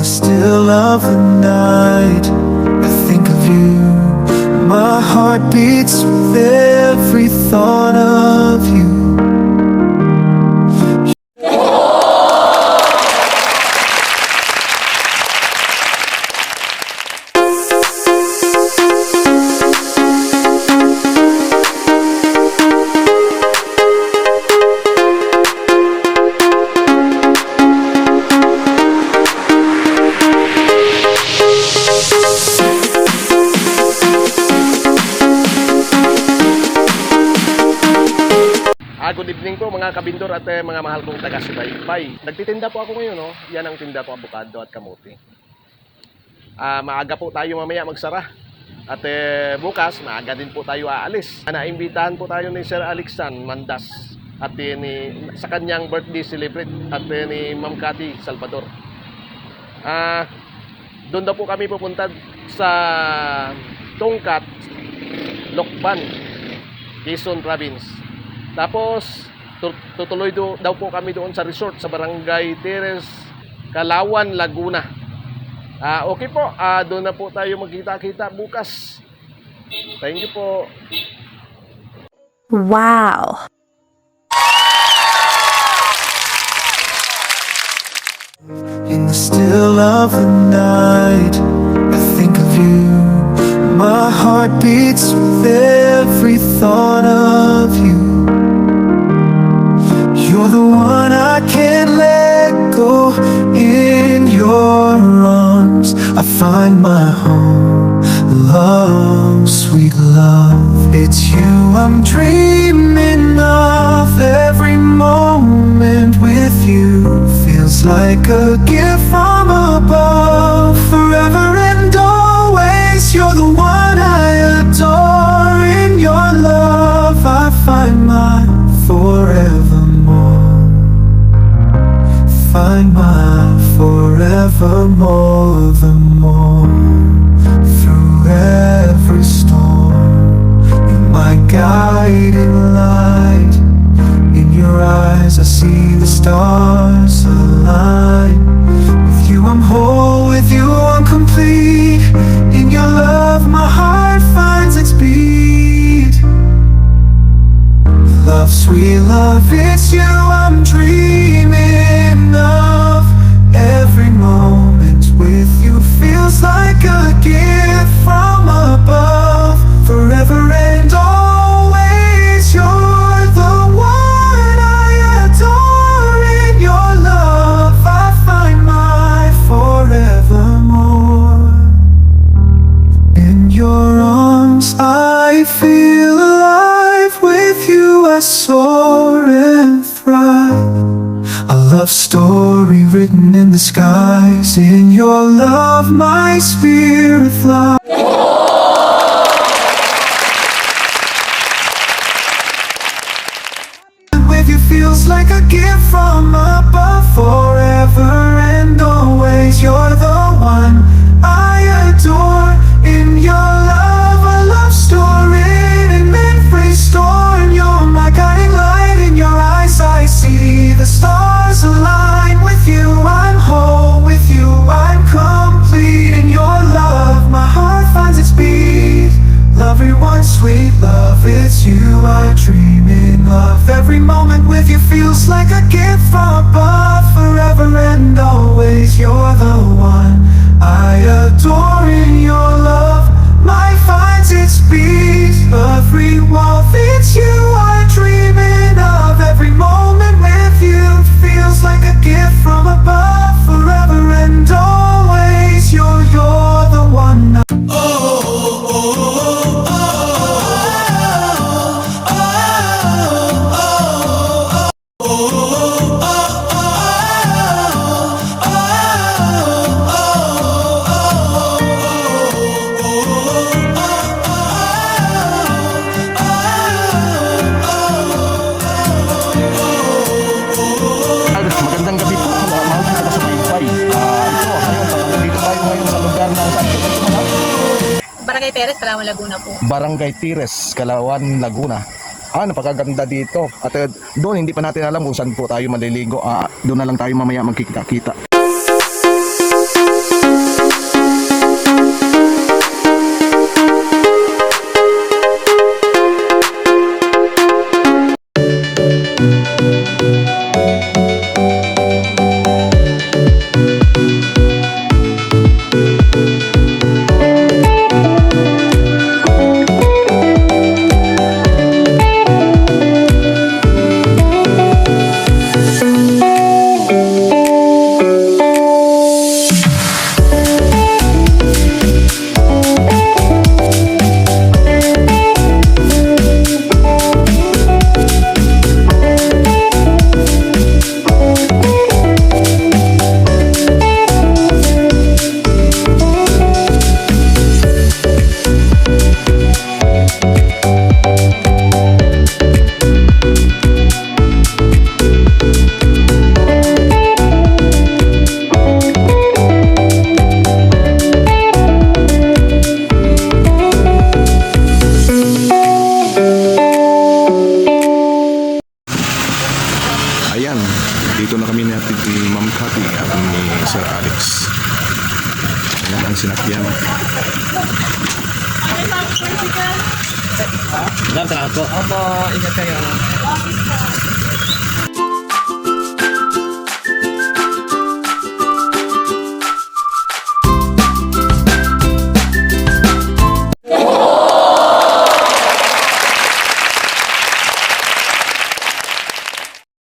the still of the night, I think of you. My heart beats with Ah, good evening po mga kabindor at eh, mga mahal kong taga-subaybay. Nagtitinda po ako ngayon, no? Yan ang tinda ko, abukado at kamote. Ah, maaga po tayo mamaya magsara. At eh, bukas, maaga din po tayo aalis. Ah, Naimbitahan po tayo ni Sir Alexan Mandas at eh, ni, sa kanyang birthday celebrate at eh, ni Ma'am Cathy Salvador. Ah, doon daw po kami pupunta sa Tongkat, Lokban, Quezon Province. Tapos, tu- tutuloy do, daw po kami doon sa resort sa Barangay Teres, Kalawan, Laguna. Ah, okay po, ah, doon na po tayo magkita-kita bukas. Thank you po. Wow. In the still of the night, I think of you. My heart beats with Can't let go. In your arms, I find my home. Love, sweet love, it's you I'm dreaming of. Every moment with you feels like a Sweet love, it's you Soar and thrive. A love story written in the skies. In your love, my spirit flies. With you feels like a gift from above Barangay Perez, Palawan, Laguna po. Barangay Tires, Kalawan, Laguna. Ah, napakaganda dito. At eh, doon, hindi pa natin alam kung saan po tayo maliligo. Ah, doon na lang tayo mamaya magkikita-kita. Ayan ang sinakyan. Sir, salamat po. Opo, ingat kayo.